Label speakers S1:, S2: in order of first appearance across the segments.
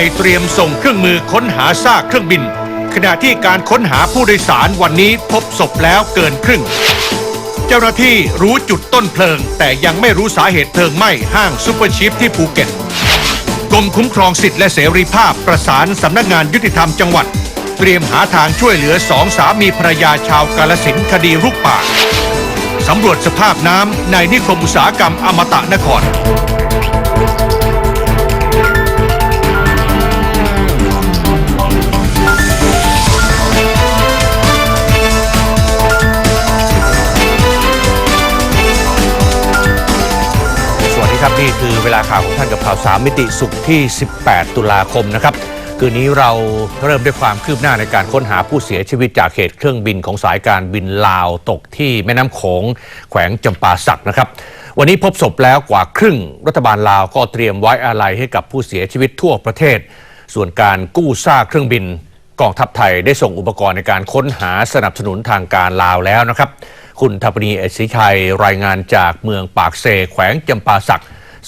S1: ยเตรียมส่งเครื่องมือค้นหาซากเครื่องบิน ขณะที่การค้นหาผู้โดยสารวันนี้พบศพแล้วเกินครึ่ง เจ้าหน้าที่รู้จุดต้นเพลิง แต่ยังไม่รู้สาเหตุเพลิงไหม้ห้างซูเปอร์ชิปที่ภูเก็ตกรมคุ้มครองสิทธิและเสรีภาพประสานสำนักงานยุติธรรมจังหวัด เตรียมหาทางช่วยเหลือสองสามีภรรยาชาวกาลสินคดีรุกป่าสำรวจสภาพน้ำในนิคมอุตสาหกรรมอมตะนคร ครับนี่คือเวลาข่าวของท่านกับข่าวสามมิติสุขที่ 18 ตุลาคมนะครับ คืนนี้เราเริ่มด้วยความคืบหน้าในการค้นหาผู้เสียชีวิตจากเหตุเครื่องบินของสายการบินลาวตกที่แม่น้ำโขงแขวงจำปาสักนะครับ วันนี้พบศพแล้วกว่าครึ่งรัฐบาลลาวก็เตรียมไว้อาลัยให้กับผู้เสียชีวิตทั่วประเทศ ส่วนการกู้ซากเครื่องบิน กองทัพไทยได้ส่งอุปกรณ์ในการค้นหาสนับสนุนทางการลาวแล้วนะครับ คุณธปนีเอศิชัยรายงานจากเมืองปากเซ แขวงจำปาสัก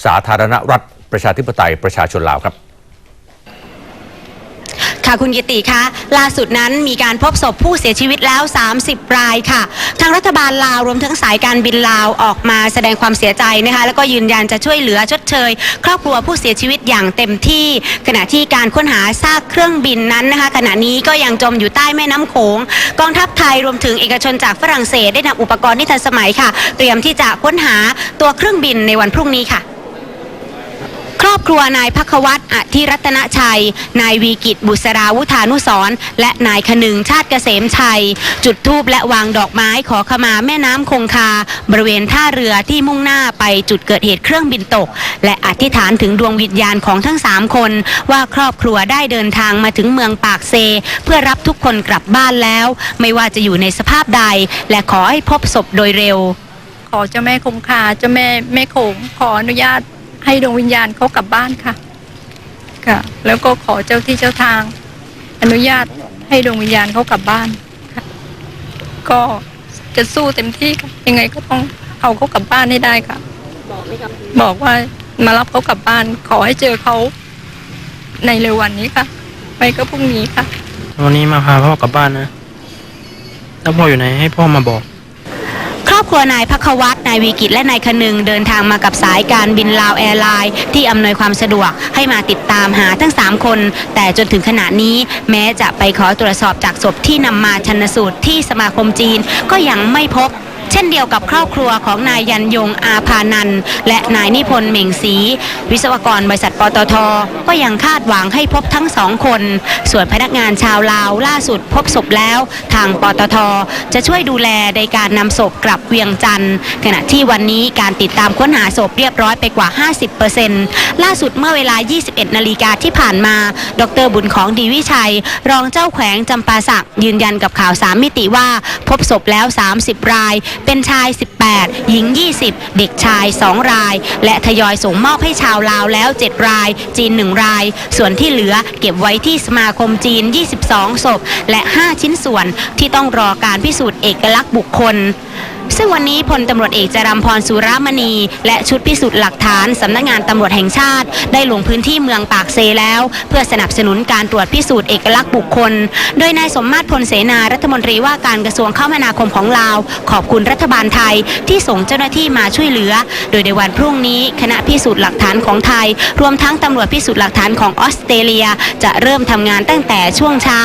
S1: สาธารณรัฐประชาธิปไตยประชาชนลาวครับ
S2: ค่ะคุณกิติคะล่าสุดนั้นมีการพบศพผู้เสียชีวิตแล้ว 30 รายค่ะ ทางรัฐบาลลาวรวมทั้งสายการบินลาวออกมาแสดงความเสียใจนะคะแล้วก็ยืนยันจะช่วยเหลือชดเชย ครอบครัวผู้เสียชีวิตอย่างเต็มที่ ขณะที่การค้นหาซากเครื่องบินนั้นนะคะ ขณะนี้ก็ยังจมอยู่ใต้แม่น้ำโขงกองทัพไทยรวมถึงเอกชนจากฝรั่งเศสได้นำอุปกรณ์ที่ทันสมัยค่ะ เตรียมที่จะค้นหาตัวเครื่องบินในวันพรุ่งนี้ค่ะ ครอบครัวนายพักวัตรอธิรัตนชัย นายวีกิจบุษราวุธานุสรและนายขนึงชาติเกษมชัย จุดธูปและวางดอกไม้ขอขมาแม่น้ำคงคา บริเวณท่าเรือที่มุ่งหน้าไปจุดเกิดเหตุเครื่องบินตก และอธิษฐานถึงดวงวิญญาณของทั้งสามคน ว่าครอบครัวได้เดินทางมาถึงเมืองปากเซ เพื่อรับทุกคนกลับบ้านแล้ว ไม่ว่าจะอยู่ในสภาพใด และขอให้พบศพโดยเร็ว
S3: ขอเจ้าแม่คงคาเจ้าแม่แม่โขงขออนุญาต ให้ดวงวิญญาณเขากลับบ้านค่ะ ค่ะ แล้วก็ขอเจ้าที่เจ้าทาง อนุญาตให้ดวงวิญญาณเขากลับบ้านค่ะ ก็จะสู้เต็มที่ค่ะยังไงก็ต้องเอาเขากลับบ้านให้ได้ค่ะ บอกไหมครับบอกว่ามารับเขากลับบ้าน ขอให้เจอเขาในเร็ววันนี้ค่ะ ไม่ก็พรุ่งนี้ค่ะ
S4: วันนี้มาพาพ่อกลับบ้านนะ ถ้าพ่ออยู่ไหนให้พ่อมาบอก
S2: รอบครัวนายพักวัตนายวีกิจและนายคนึงเดินทางมากับสายการบินลาวแอร์ไลน์ที่อำนวยความสะดวกให้มาติดตามหาทั้ง 3 คน แต่จนถึงขณะนี้แม้จะไปขอตรวจสอบจากศพที่นำมาชันสูตรที่สมาคมจีนก็ยังไม่พบ เช่นเดียวกับครอบครัวของนายยันยงอาภานันและนายนิพนธ์เหม่งศรีวิศวกรบริษัทปตท ก็ยังคาดหวังให้พบทั้งสองคน ส่วนพนักงานชาวลาวล่าสุดพบศพแล้ว ทางปตท จะช่วยดูแลในการนำศพกลับเวียงจันทร์ขณะที่วันนี้การติดตามค้นหาศพเรียบร้อยไปกว่า 50%ล่าสุดเมื่อเวลา 21 นาฬิกาที่ผ่านมา ดรบุญของดีวิชัย รองเจ้าแขวงจำปาสักยืนยันกับข่าวสามมิติว่า พบศพแล้ว 30 รายเป็นชาย 18 หญิง 20 เด็กชาย 2 ราย และทยอยส่งมอบให้ชาวลาวแล้ว 7 ราย จีน 1 ราย ส่วนที่เหลือเก็บไว้ที่สมาคมจีน 22 ศพ และ 5 ชิ้นส่วนที่ต้องรอการพิสูจน์เอกลักษณ์บุคคล ซึ่งวันนี้พลตำรวจเอกจรัมพรสุรามณี และชุดพิสูจน์หลักฐานสำนักงานตำรวจแห่งชาติ ได้ลงพื้นที่เมืองปากเซแล้ว เพื่อสนับสนุนการตรวจพิสูจน์เอกลักษณ์บุคคล โดยนายสมมาตรพลเสนารัฐมนตรีว่าการกระทรวงคมนาคมของลาว ขอบคุณรัฐบาลไทยที่ส่งเจ้าหน้าที่มาช่วยเหลือ โดยในวันพรุ่งนี้คณะพิสูจน์หลักฐานของไทย รวมทั้งตำรวจพิสูจน์หลักฐานของออสเตรเลีย จะเริ่มทำงานตั้งแต่ช่วงเช้า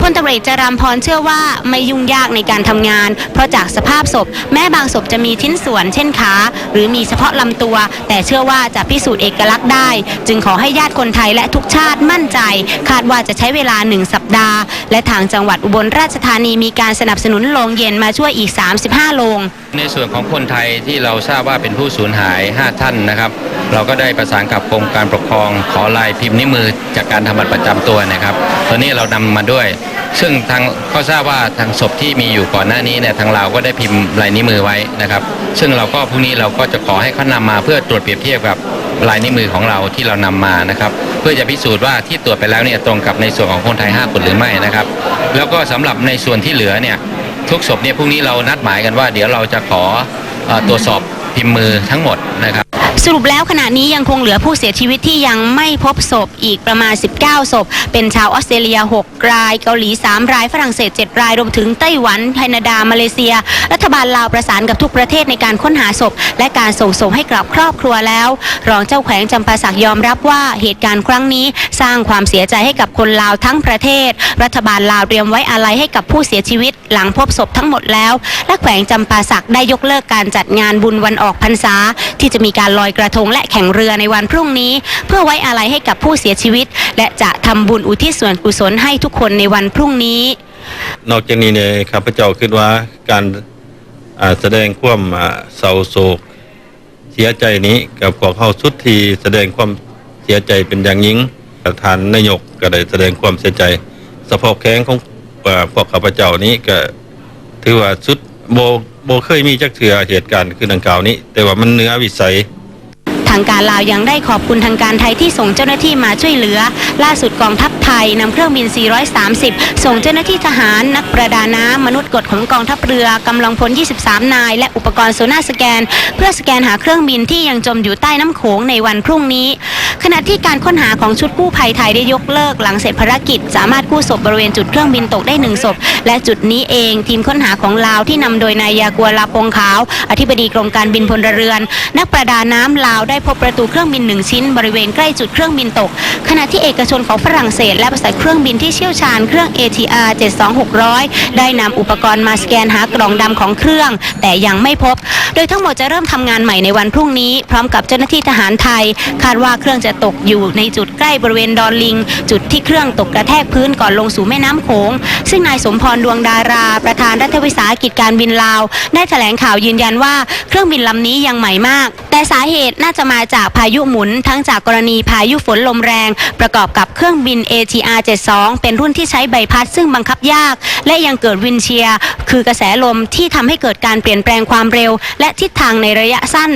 S2: พลตำรวจเอกจรัมพรเชื่อว่าไม่ยุ่งยากในการทำงาน เพราะจากสภาพศพแม้บางศพจะมีชิ้นส่วนเช่นขาหรือมีเฉพาะลำตัว แต่เชื่อว่าจะพิสูจน์เอกลักษณ์ได้ จึงขอให้ญาติคนไทยและทุกชาติมั่นใจ คาดว่าจะใช้เวลาหนึ่งสัปดาห์ และทางจังหวัดอุบลราชธานีมีการสนับสนุนโรงเย็นมาช่วยอีก 35 โรง
S5: ในส่วนของคนไทยที่เราทราบว่าเป็นผู้สูญหาย 5 ท่านนะครับ เราก็ได้ประสานกับกรมการปกครองขอลายพิมพ์นิ้วมือจากการทำบัตรประจำตัวนะครับตอนนี้เรานำมาด้วย ซึ่งทางก็ทราบว่าทางศพที่มีอยู่ก่อนหน้านี้เนี่ยทางเราก็ได้พิมพ์ลายนิ้วมือไว้นะครับ ซึ่งเราก็พรุ่งนี้เราก็จะขอให้เขานำมาเพื่อตรวจเปรียบเทียบกับลายนิ้วมือของเราที่เรานำมานะครับ เพื่อจะพิสูจน์ว่าที่ตรวจไปแล้วเนี่ยตรงกับในส่วนของคนไทย 5 คนหรือไม่นะครับ แล้วก็สำหรับในส่วนที่เหลือเนี่ยทุกศพเนี่ยพรุ่งนี้เรานัดหมายกันว่า เดี๋ยวเราจะขออ่อตรวจสอบพิมพ์มือทั้งหมดนะครับ
S2: สรุปแล้วขณะนี้ยังคงเหลือผู้เสียชีวิตที่ยังไม่พบศพอีกประมาณ 19 ศพ เป็นชาวออสเตรเลีย 6 ราย เกาหลี 3 ราย ฝรั่งเศส 7 ราย รวมถึงไต้หวันแคนาดา มาเลเซีย รัฐบาลลาวประสานกับทุกประเทศในการค้นหาศพ และการส่งศพให้กลับครอบครัวแล้ว รองเจ้าแขวงจำปาสักยอมรับว่าเหตุการณ์ครั้งนี้สร้างความเสียใจให้กับคนลาวทั้งประเทศ รัฐบาลลาวเตรียมไว้อาลัยให้กับผู้เสียชีวิต หลังพบศพทั้งหมดแล้ว และแขวงจำปาสักได้ยกเลิกการจัดงานบุญวันออกพรรษาที่จะมีการลอยกระทงและแข่งเรือในวันพรุ่งนี้ เพื่อไว้อาลัยให้กับผู้เสียชีวิต และจะทำบุญอุทิศส่วนกุศลให้ทุกคนในวันพรุ่งนี้
S6: นอกจากนี้เนี่ยข้าพเจ้าคิดว่าการแสดงความเศร้าโศก เสียใจนี้กับพวกเข้าสุดทีแสดงความเสียใจเป็นอย่างยิ่งประธานนายกก็ได้แสดงความเสียใจสะโพกแข้งของพวกข้าพเจ้านี้ก็ถือว่าสุดโบโบเคยมีจักเถือเหตุการณ์คือดังกล่าวนี้ แต่ว่ามันเนื้อวิสัยา
S2: งการลาวยังได้ขอบคุณทางการไทยที่ส่งเจ้าหน้าที่มาช่วยเหลือ ล่าสุดกองทัพไทยนำเครื่องบิน 430 ส่งเจ้าหน้าที่ทหารนักประดาน้ำมนุษย์กดของกองทัพเรือกำลังพล 23 นาย และอุปกรณ์โซน่าสแกน เพื่อสแกนหาเครื่องบินที่ยังจมอยู่ใต้น้ำโขงในวันพรุ่งนี้ ขณะที่การค้นหาของชุดกู้ภัยไทยได้ยกเลิกหลังเสร็จภารกิจ สามารถกู้ศพบริเวณจุดเครื่องบินตกได้หนึ่งศพและจุดนี้เองทีมค้นหาของลาวที่นำโดยนายยากัวลาปงขาว อธิบดีกรมการบินพลเรือน นักประดาน้ำลาวได้พบประตูเครื่องบินหนึ่งชิ้นบริเวณใกล้จุดเครื่องบินตก ขณะที่เอกชนของฝรั่งเศสและบริษัทเครื่องบินที่เชี่ยวชาญเครื่อง ATR 72600 ได้นำอุปกรณ์มาสแกนหากล่องดำของเครื่อง แต่ยังไม่พบ โดยทั้งหมดจะเริ่มทำงานใหม่ในวันพรุ่งนี้ พร้อมกับเจ้าหน้าที่ทหารไทย คาดว่าเครื่องจะตกอยู่ในจุดใกล้บริเวณดอนลิง จุดที่เครื่องตกกระแทกพื้นก่อนลงสู่แม่น้ำโขง ซึ่งนายสมพรดวงดารา ประธานรัฐวิสาหกิจการบินลาว ได้แถลงข่าวยืนยันว่าเครื่องบินลำนี้ยังใหม่มาก แต่สาเหตุน่าจะมาจากพายุหมุน ทั้งจากกรณีพายุฝนลมแรง ประกอบกับเครื่องบิน ATR 72 เป็นรุ่นที่ใช้ใบพัดซึ่งบังคับยาก และยังเกิดวินเชีย คือกระแสลมที่ทำให้เกิดการเปลี่ยนแปลงความเร็ว และทิศทางในระยะสั้น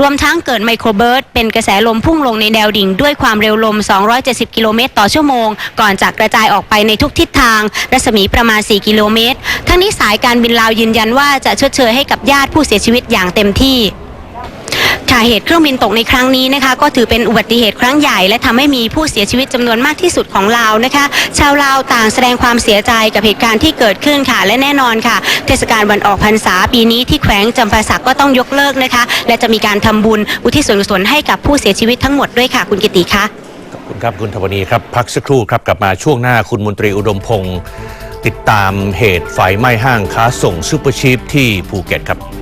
S2: รวมทั้งเกิดไมโครเบิร์ตเป็นกระแสลมพุ่งลงในแนวดิ่ง ด้วยความเร็วลม 270 กิโลเมตรต่อชั่วโมง ก่อนจะกระจายออกไปในทุกทิศทาง รัศมีประมาณ 4 กิโลเมตร ทั้งนี้สายการบินลาวยืนยันว่าจะชดเชยให้กับญาติผู้เสียชีวิตอย่างเต็มที่ ค่ะเหตุเครื่องบินตกในครั้งนี้นะคะก็ถือเป็นอุบัติเหตุครั้งใหญ่และทำให้มีผู้เสียชีวิตจำนวนมากที่สุดของลาวนะคะ ชาวลาวต่างแสดงความเสียใจกับเหตุการณ์ที่เกิดขึ้นค่ะ และแน่นอนค่ะ เทศกาลวันออกพรรษาปีนี้ที่แขวงจำปาสักก็ต้องยกเลิกนะคะ และจะมีการทำบุญอุทิศส่วนกุศลให้กับผู้เสียชีวิตทั้งหมดด้วยค่ะ คุณกิติคะ
S1: ขอบคุณครับคุณธวนีครับพักสักครู่ครับกลับมาช่วงหน้าคุณมนตรีอุดมพงศ์ติดตามเหตุไฟไหม้ห้างค้าส่งซูเปอร์ชีพที่ภูเก็ตครับ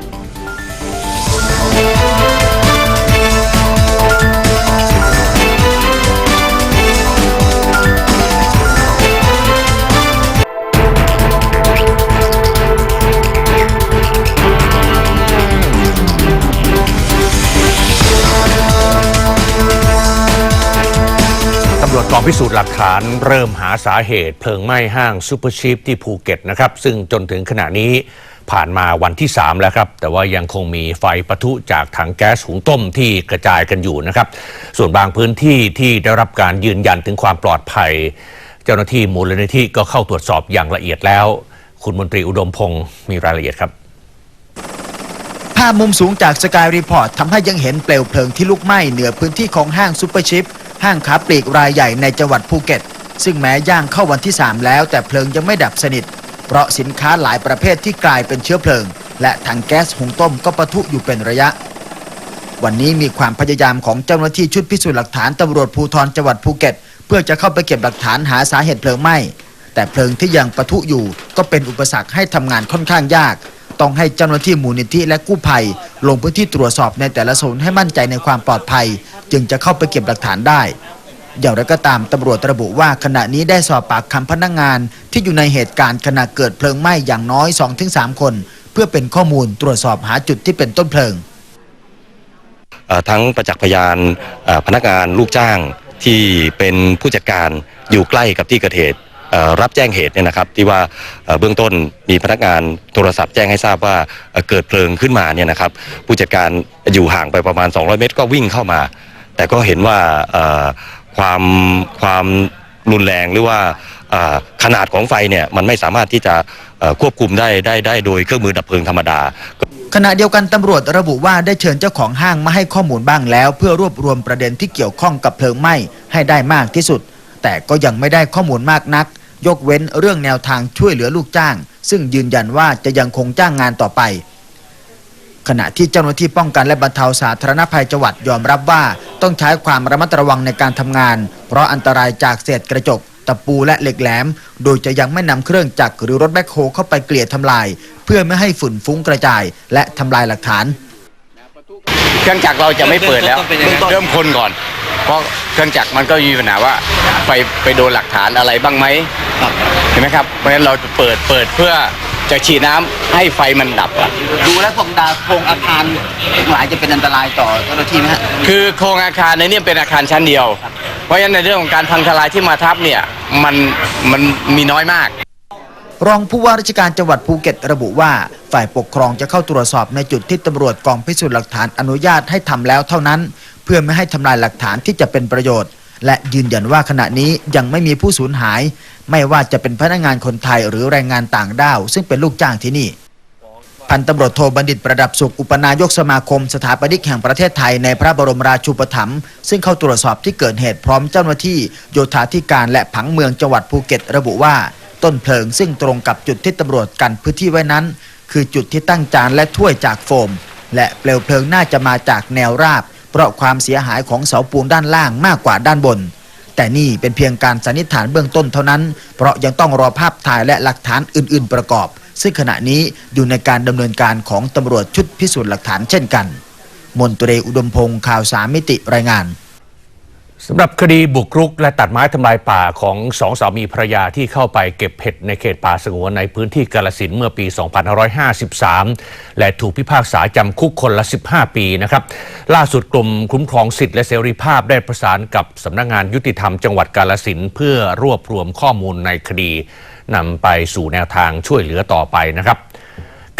S1: พิสูจน์หลักฐานเริ่มหาสาเหตุ เพลิงไหม้ห้างซูเปอร์ชีพที่ภูเก็ตนะครับ ซึ่งจนถึงขณะนี้ผ่านมาวันที่ 3 แล้วครับ แต่ว่ายังคงมีไฟปะทุจากถังแก๊สหุงต้มที่กระจายกันอยู่นะครับ ส่วนบางพื้นที่ที่ได้รับการยืนยันถึงความปลอดภัย เจ้าหน้าที่มูลนิธิก็เข้าตรวจสอบอย่างละเอียดแล้ว คุณมนตรีอุดมพงศ์มีรายละเอียดครับ
S7: ภาพมุมสูงจากสกายรีพอร์ตทำให้ยังเห็นเปลวเพลิงที่ลุกไหม้เหนือพื้นที่ของห้างซูเปอร์ชิป ห้างค้าปลีกรายใหญ่ในจังหวัดภูเก็ต ซึ่งแม้ย่างเข้าวันที่ 3 แล้ว แต่เพลิงยังไม่ดับสนิท เพราะสินค้าหลายประเภทที่กลายเป็นเชื้อเพลิง และถังแก๊สหุงต้มก็ปะทุอยู่เป็นระยะ วันนี้มีความพยายามของเจ้าหน้าที่ชุดพิสูจน์หลักฐานตำรวจภูธรจังหวัดภูเก็ต เพื่อจะเข้าไปเก็บหลักฐานหาสาเหตุเพลิงไหม้แต่เพลิงที่ยังปะทุอยู่ก็เป็นอุปสรรคให้ทำงานค่อนข้างยาก ต้องให้เจ้าหน้าที่มูลนิธิและกู้ภัย ลงพื้นที่ตรวจสอบในแต่ละโซนให้มั่นใจในความปลอดภัย จึงจะเข้าไปเก็บหลักฐานได้ อย่างไรก็ตามตำรวจระบุว่าขณะนี้ได้สอบปากคำพนักงานที่อยู่ในเหตุการณ์ขณะเกิดเพลิงไหม้อย่างน้อย 2-3 คน เพื่อเป็นข้อมูลตรวจสอบหาจุดที่เป็นต้นเพลิง
S8: ทั้งประจักษ์พยานพนักงานลูกจ้างที่เป็นผู้จัดการอยู่ใกล้กับที่เกิดเหตุรับแจ้งเหตุเนี่ยนะครับที่ว่าเบื้องต้นมีพนักงานโทรศัพท์แจ้งให้ทราบว่าเอ่อเกิดเพลิงขึ้นมาเนี่ยนะครับผู้จัดการอยู่ห่างไปประมาณ 200 เมตรก็วิ่งเข้ามา แต่ก็เห็นว่าความความรุนแรงหรือว่าขนาดของไฟเนี่ยมันไม่สามารถที่จะควบคุมได้ได้ได้โดยเครื่องมือดับเพลิงธรรมดา
S7: ขณะเดียวกันตำรวจระบุว่าได้เชิญเจ้าของห้างมาให้ข้อมูลบ้างแล้ว เพื่อรวบรวมประเด็นที่เกี่ยวข้องกับเพลิงไหม้ให้ได้มากที่สุด แต่ก็ยังไม่ได้ข้อมูลมากนัก ยกเว้นเรื่องแนวทางช่วยเหลือลูกจ้าง ซึ่งยืนยันว่าจะยังคงจ้างงานต่อไป ขณะที่เจ้าหน้าที่ป้องกันและบรรเทาสาธารณภัยจังหวัดยอมรับว่า ต้องใช้ความระมัดระวังในการทำงาน เพราะอันตรายจากเศษกระจก ตะปูและเหล็กแหลม โดยจะยังไม่นำเครื่องจักรหรือรถแบ็คโฮเข้าไปเกลี่ยทำลาย เพื่อไม่ให้ฝุ่นฟุ้งกระจาย และทำลายหลักฐาน
S9: เครื่องจักรเราจะไม่เปิดแล้วเริ่มคนก่อน เพราะเครื่องจักรมันก็มีปัญหาว่าไปไปโดนหลักฐานอะไรบ้างไหมเห็นไหมครับเพราะฉะนั้นเราจะเปิดเปิดเพื่อ จะฉีดน้ำให้ไฟมันดับอะ
S10: ดูแล้วพวกดาโครงอาคารทั้งหลายจะเป็นอันตรายต่อเจ้าหน้าที่ไหมฮะ
S9: คือโครงอาคารในนี้เป็นอาคารชั้นเดียว เพราะฉะนั้นในเรื่องของการพังทลายที่มาทับเนี่ยมันมันมีน้อยมาก
S7: รองผู้ว่าราชการจังหวัดภูเก็ตระบุว่า ฝ่ายปกครองจะเข้าตรวจสอบในจุดที่ตำรวจกองพิสูจน์หลักฐานอนุญาตให้ทำแล้วเท่านั้น เพื่อไม่ให้ทำลายหลักฐานที่จะเป็นประโยชน์ และยืนยันว่าขณะนี้ยังไม่มีผู้สูญหาย ไม่ว่าจะเป็นพนักงานคนไทยหรือแรงงานต่างด้าว ซึ่งเป็นลูกจ้างที่นี่ พันตำรวจโทบัณฑิตประดับสุขอุปนายกสมาคมสถาปนิกแห่งประเทศไทยในพระบรมราชูปถัมภ์ซึ่งเข้าตรวจสอบที่เกิดเหตุพร้อมเจ้าหน้าที่โยธาธิการและผังเมืองจังหวัดภูเก็ต ระบุว่าต้นเพลิงซึ่งตรงกับจุดที่ตำรวจกันพื้นที่ไว้นั้น คือจุดที่ตั้งจานและถ้วยจากโฟม และเปลวเพลิงน่าจะมาจากแนวราบ เพราะความเสียหายของเสาปูนด้านล่างมากกว่าด้านบน แต่นี่เป็นเพียงการสันนิษฐานเบื้องต้นเท่านั้น เพราะยังต้องรอภาพถ่ายและหลักฐานอื่น ๆ ประกอบ ซึ่งขณะนี้อยู่ในการดำเนินการของตำรวจชุดพิสูจน์หลักฐานเช่นกัน มนตรีอุดมพงศ์ข่าวสามมิติรายงาน
S1: สำหรับคดีบุกรุกและตัดไม้ทำลายป่าของสองสามีภรรยาที่เข้าไปเก็บเห็ดในเขตป่าสงวนในพื้นที่กาลสินเมื่อปี 2553 และถูกพิพากษาจำคุกคนละ 15 ปีนะครับ ล่าสุดกลุ่มคุ้มครองสิทธิและเสรีภาพได้ประสานกับสำนักงานยุติธรรมจังหวัดกาลสินเพื่อรวบรวมข้อมูลในคดีนำไปสู่แนวทางช่วยเหลือต่อไปนะครับ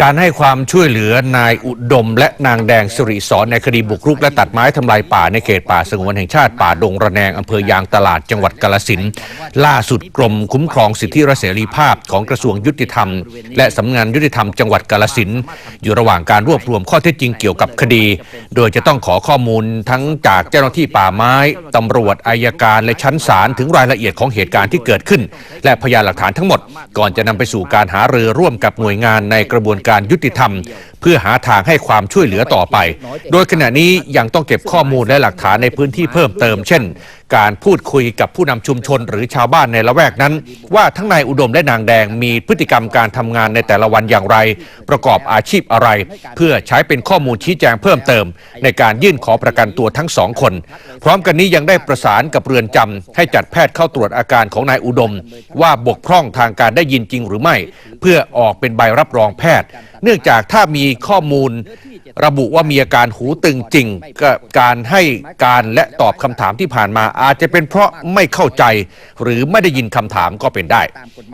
S1: การให้ความช่วยเหลือนายอุดม และนางแดงสิริสอนในคดีบุกรุกและตัดไม้ทำลายป่าในเขตป่าสงวนแห่งชาติป่าดงระแนงอำเภอยางตลาดจังหวัดกาลสินล่าสุดกรมคุ้มครองสิทธิและเสรีภาพของกระทรวงยุติธรรม และสำนักงานยุติธรรมจังหวัดกาลสินอยู่ระหว่างการรวบรวมข้อเท็จจริงเกี่ยวกับคดี โดยจะต้องขอข้อมูลทั้งจากเจ้าหน้าที่ป่าไม้ตำรวจอายการและชั้นศาลถึงรายละเอียดของเหตุการณ์ที่เกิดขึ้น และพยานหลักฐานทั้งหมด ก่อนจะนำไปสู่การหารือร่วมกับหน่วยงานในกระบวนการยุติธรรม เพื่อหาทางให้ความช่วยเหลือต่อไป โดยขณะนี้ยังต้องเก็บข้อมูลและหลักฐานในพื้นที่เพิ่มเติม เช่น การพูดคุยกับผู้นำชุมชนหรือชาวบ้านในละแวกนั้น ว่าทั้งนายอุดมและนางแดงมีพฤติกรรมการทำงานในแต่ละวันอย่างไร ประกอบอาชีพอะไร เพื่อใช้เป็นข้อมูลชี้แจงเพิ่มเติม ในการยื่นขอประกันตัวทั้งสองคน พร้อมกันนี้ยังได้ประสานกับเรือนจำให้จัดแพทย์เข้าตรวจอาการของนายอุดม ว่าบกพร่องทางการได้ยินจริงหรือไม่ เพื่อออกเป็นใบรับรองแพทย์เนื่องจากถ้ามีข้อมูลระบุว่ามีอาการหูตึงจริงก็การให้การและตอบคำถามที่ผ่านมา อาจจะเป็นเพราะไม่เข้าใจ หรือไม่ได้ยินคำถามก็เป็นได้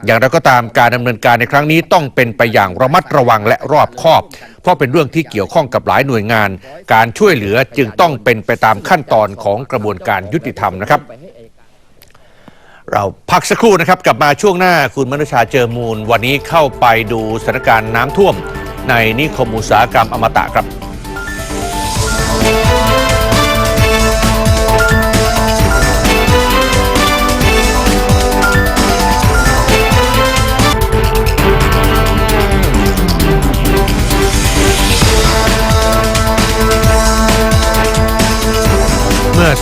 S1: อย่างไรก็ตามการดำเนินการในครั้งนี้ต้องเป็นไปอย่างระมัดระวังและรอบคอบ เพราะเป็นเรื่องที่เกี่ยวข้องกับหลายหน่วยงาน การช่วยเหลือจึงต้องเป็นไปตามขั้นตอนของกระบวนการยุติธรรมนะครับ เราพักสักครู่นะครับ กลับมาช่วงหน้าคุณมนุชาเจอมูล วันนี้เข้าไปดูสถานการณ์น้ำท่วม ในนิคมอุตสาหกรรมอมตะครับ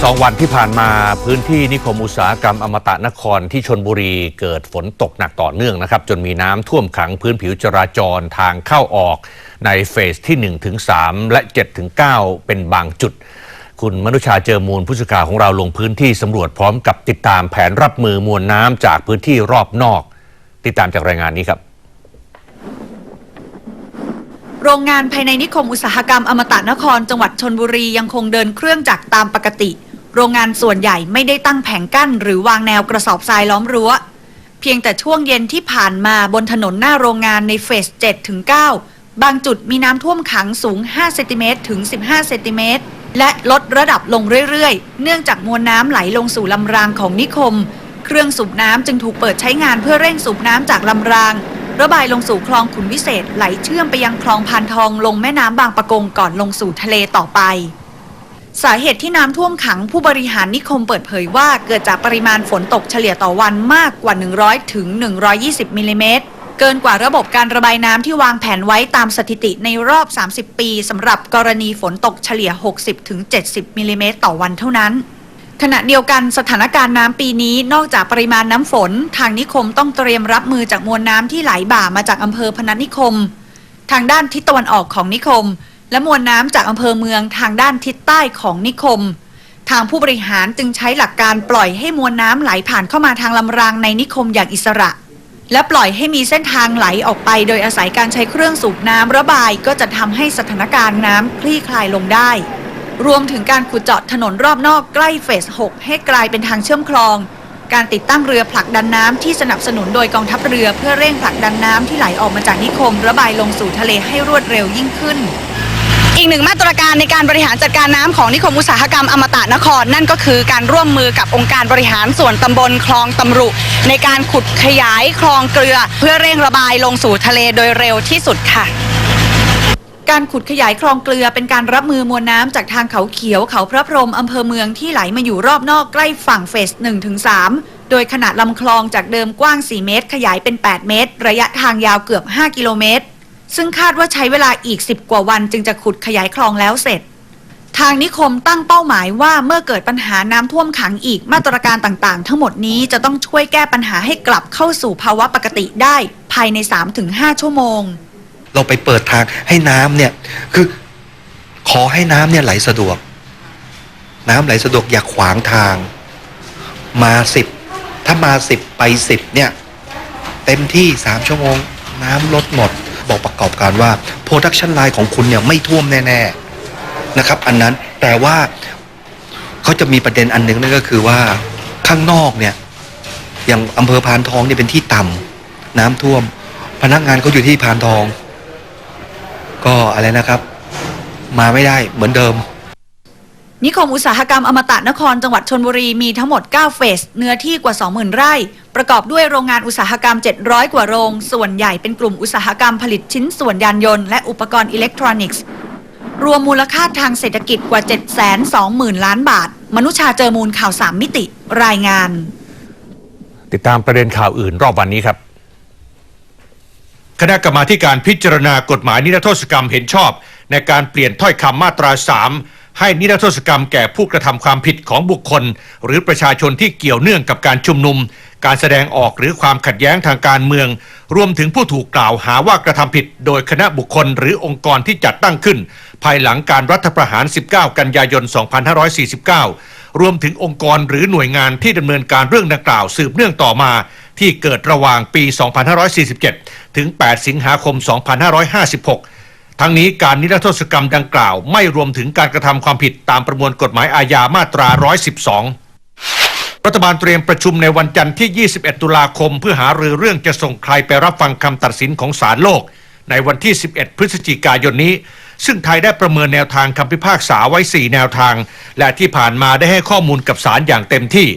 S1: สองวันที่ผ่านมาพื้นที่นิคมอุตสาหกรรมอมตะนครที่ชนบุรีเกิดฝนตกหนักต่อเนื่องนะครับ จนมีน้ำท่วมขังพื้นผิวจราจรทางเข้าออกในเฟสที่ 1 ถึง 3 และ 7 ถึง 9 เป็นบางจุด คุณมนุชาเจอมูลผู้สื่อข่าวของเราลงพื้นที่สำรวจพร้อมกับติดตามแผนรับมือมวลน้ำจากพื้นที่รอบนอก ติดตามจากรายงานนี้ครับ
S11: โรงงานภายในนิคมอุตสาหกรรมอมตะนครจังหวัดชนบุรียังคงเดินเครื่องจักรตามปกติ โรงงานส่วนใหญ่ไม่ได้ตั้งแผงกั้น หรือวางแนวกระสอบทรายล้อมรั้ว เพียงแต่ช่วงเย็นที่ผ่านมาบนถนนหน้าโรงงานในเฟส7ถึง9บางจุดมีน้ำท่วมขังสูง 5 เซนติเมตรถึง 15 เซนติเมตร และลดระดับลงเรื่อยๆ เนื่องจากมวลน้ำไหลลงสู่ลำรางของนิคม เครื่องสูบน้ำจึงถูกเปิดใช้งานเพื่อเร่งสูบน้ำจากลำราง ระบายลงสู่คลองขุนวิเศษไหลเชื่อมไปยังคลองพานทองลงแม่น้ำบางปะกงก่อนลงสู่ทะเลต่อไป สาเหตุที่น้ำท่วมขังผู้บริหารนิคมเปิดเผยว่า เกิดจากปริมาณฝนตกเฉลี่ยต่อวันมากกว่า 100 ถึง 120 มิลลิเมตร เกินกว่าระบบการระบายน้ำที่วางแผนไว้ตามสถิติในรอบ 30 ปีสำหรับกรณีฝนตกเฉลี่ย 60 ถึง 70 มิลลิเมตรต่อวันเท่านั้น ขณะเดียวกันสถานการณ์น้ำปีนี้นอกจากปริมาณน้ำฝน ทางนิคมต้องเตรียมรับมือจากมวลน้ำที่ไหลบ่ามาจากอำเภอพนัสนิคม ทางด้านทิศตะวันออกของนิคม และมวลน้ำจากอำเภอเมืองทางด้านทิศใต้ของนิคม ทางผู้บริหารจึงใช้หลักการปล่อยให้มวลน้ำไหลผ่านเข้ามาทางลำรางในนิคมอย่างอิสระ และปล่อยให้มีเส้นทางไหลออกไป โดยอาศัยการใช้เครื่องสูบน้ำระบายก็จะทำให้สถานการณ์น้ำคลี่คลายลงได้ รวมถึงการขุดเจาะถนนรอบนอกใกล้เฟส 6 ให้กลายเป็นทางเชื่อมคลอง การติดตั้งเรือผลักดันน้ำที่สนับสนุนโดยกองทัพเรือเพื่อเร่งผลักดันน้ำที่ไหลออกมาจากนิคม ระบายลงสู่ทะเลให้รวดเร็วยิ่งขึ้น
S12: อีกหนึ่งมาตรการในการบริหารจัดการน้ำของนิคมอุตสาหกรรมอมตะนคร นั่นก็คือการร่วมมือกับองค์การบริหารส่วนตำบลคลองตำรุ ในการขุดขยายคลองเกลือ เพื่อเร่งระบายลงสู่ทะเลโดยเร็วที่สุดค่ะ
S11: การขุดขยายคลองเกลือเป็นการรับมือมวลน้ำจากทางเขาเขียวเขาพระพรหมอำเภอเมืองที่ไหลมาอยู่รอบนอกใกล้ฝั่งเฟส1-3โดยขนาดลำคลองจากเดิมกว้าง 4 เมตร ขยายเป็น 8 เมตร ระยะทางยาวเกือบ 5 กิโลเมตร ซึ่งคาดว่าใช้เวลาอีก 10 กว่าวันจึงจะขุดขยายคลองแล้วเสร็จ ทางนิคมตั้งเป้าหมายว่าเมื่อเกิดปัญหาน้ำท่วมขังอีกมาตรการต่างๆ ทั้งหมดนี้จะต้องช่วยแก้ปัญหาให้กลับเข้าสู่ภาวะปกติได้ภายใน 3-5 ชั่วโมง
S13: เราไปเปิดทางให้น้ำเนี่ย คือขอให้น้ำเนี่ยไหลสะดวก น้ำไหลสะดวกอย่าขวางทาง มาสิบถ้ามาสิบไปสิบเนี่ย เต็มที่สามชั่วโมง น้ำลดหมด บอกประกอบการว่า Production Line ของคุณเนี่ยไม่ท่วมแน่ ๆนะครับ อันนั้นแต่ว่าเขาจะมีประเด็นอันหนึ่งนั่นก็คือว่าข้างนอกเนี่ย อย่างอำเภอพานทองเนี่ยเป็นที่ต่ำน้ำท่วม พนักงานเขาอยู่ที่พานทอง ก็อะไรนะครับ มาไม่ได้เหมือนเดิม
S11: นิคมอุตสาหกรรมอมตะนครจังหวัดชนบุรีมีทั้งหมด 9 เฟส เนื้อที่กว่า 20,000 ไร่ ประกอบด้วยโรงงานอุตสาหกรรม 700 กว่าโรง ส่วนใหญ่เป็นกลุ่มอุตสาหกรรมผลิตชิ้นส่วนยานยนต์และอุปกรณ์อิเล็กทรอนิกส์ รวมมูลค่าทางเศรษฐกิจกว่า 720,000 ล้านบาท มนุชาเจอมูลข่าวสามมิติ รายงาน
S14: ติดตามประเด็นข่าวอื่นรอบวันนี้ครับ คณะกรรมาการพิจารณากฎหมายนิรโทษกรรมเห็นชอบ ในการเปลี่ยนถ้อยคำมาตรา 3 ให้นิรโทษกรรมแก่ผู้กระทำความผิดของบุคคล หรือประชาชนที่เกี่ยวเนื่องกับการชุมนุม การแสดงออกหรือความขัดแย้งทางการเมือง รวมถึงผู้ถูกกล่าวหาว่ากระทำผิด โดยคณะบุคคลหรือองค์กรที่จัดตั้งขึ้น ภายหลังการรัฐประหาร 19 กันยายน 2549 รวมถึงองค์กรหรือหน่วยงานที่ดำเนินการเรื่องดังกล่าวสืบเนื่องต่อมา ที่เกิดระหว่างปี 2547 ถึง 8 สิงหาคม 2556 ทั้งนี้การนิรโทษกรรมดังกล่าว ไม่รวมถึงการกระทำความผิดตามประมวลกฎหมายอาญามาตรา 112 รัฐบาลเตรียมประชุมในวันจันทร์ที่ 21 ตุลาคม เพื่อหารือเรื่องจะส่งใครไปรับฟังคำตัดสินของศาลโลก ในวันที่ 11 พฤศจิกายนนี้ ซึ่งไทยได้ประเมินแนวทางคำพิพากษาไว้ 4 แนวทาง และที่ผ่านมาได้ให้ข้อมูลกับศาลอย่างเต็มที่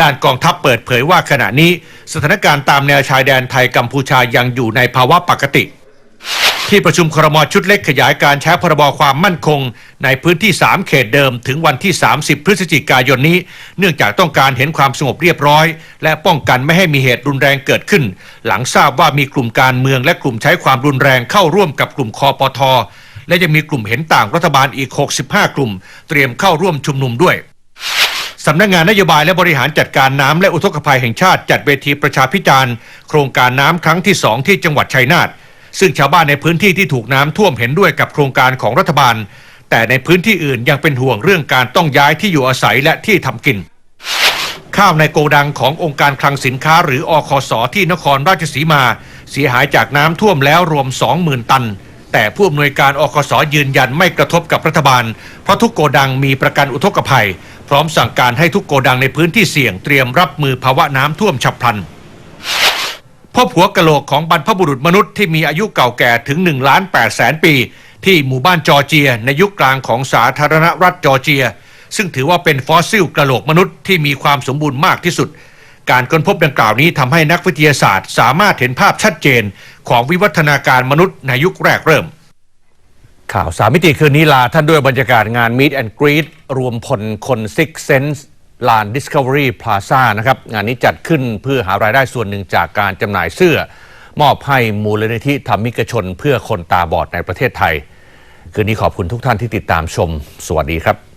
S14: ด้านกองทัพเปิดเผยว่าขณะนี้ สถานการณ์ตามแนวชายแดนไทยกัมพูชายังอยู่ในภาวะปกติที่ประชุมครมชุดเล็กขยายการใช้พรบความมั่นคง ในพื้นที่ 3 เขตเดิมถึงวันที่ 30 พฤศจิกายนนี้ เนื่องจากต้องการเห็นความสงบเรียบร้อย และป้องกันไม่ให้มีเหตุรุนแรงเกิดขึ้น หลังทราบว่ามีกลุ่มการเมืองและกลุ่มใช้ความรุนแรงเข้าร่วมกับกลุ่มคอปท และยังมีกลุ่มเห็นต่างรัฐบาลอีก 65 กลุ่ม เตรียมเข้าร่วมชุมนุมด้วยสำนักงานนโยบายและบริหารจัดการน้ำและอุทกภัยแห่งชาติจัดเวทีประชาพิจารณ์โครงการน้ำครั้งที่2ที่จังหวัดชัยนาทซึ่งชาวบ้านในพื้นที่ที่ถูกน้ำท่วมเห็นด้วยกับโครงการของรัฐบาล แต่ในพื้นที่อื่นยังเป็นห่วงเรื่องการต้องย้ายที่อยู่อาศัยและที่ทำกิน ข้าวในโกดังขององค์การคลังสินค้าหรืออคสที่นครราชสีมา เสียหายจากน้ำท่วมแล้วรวม 20,000 ตัน แต่ผู้อำนวยการอคสยืนยันไม่กระทบกับรัฐบาล เพราะทุกโกดังมีประกันอุทกภัย พร้อมสั่งการให้ทุกโกดังในพื้นที่เสี่ยงเตรียมรับมือภาวะน้ำท่วมฉับพลันพบหัวกะโหลกของบรรพบุรุษมนุษย์ที่มีอายุเก่าแก่ถึง1ล้าน8แสนปี ที่หมู่บ้านจอร์เจีย ในยุคกลางของสาธารณรัฐจอร์เจีย ซึ่งถือว่าเป็นฟอสซิลกะโหลกมนุษย์ที่มีความสมบูรณ์มากที่สุด
S1: การค้นพบดังกล่าวนี้ทำให้นักวิทยาศาสตร์ สามารถเห็นภาพชัดเจน ของวิวัฒนาการมนุษย์ในยุคแรกเริ่ม ข่าวสามมิติคืนนี้ลาท่านด้วยบรรยากาศงาน Meet and Greet รวมพลคน Six Sense ลาน Discovery Plaza นะครับ งานนี้จัดขึ้นเพื่อหารายได้ส่วนหนึ่งจากการจำหน่ายเสื้อ มอบให้มูลนิธิธรรมิกชนเพื่อคนตาบอดในประเทศไทย คืนนี้ขอบคุณทุกท่านที่ติดตามชม สวัสดีครับ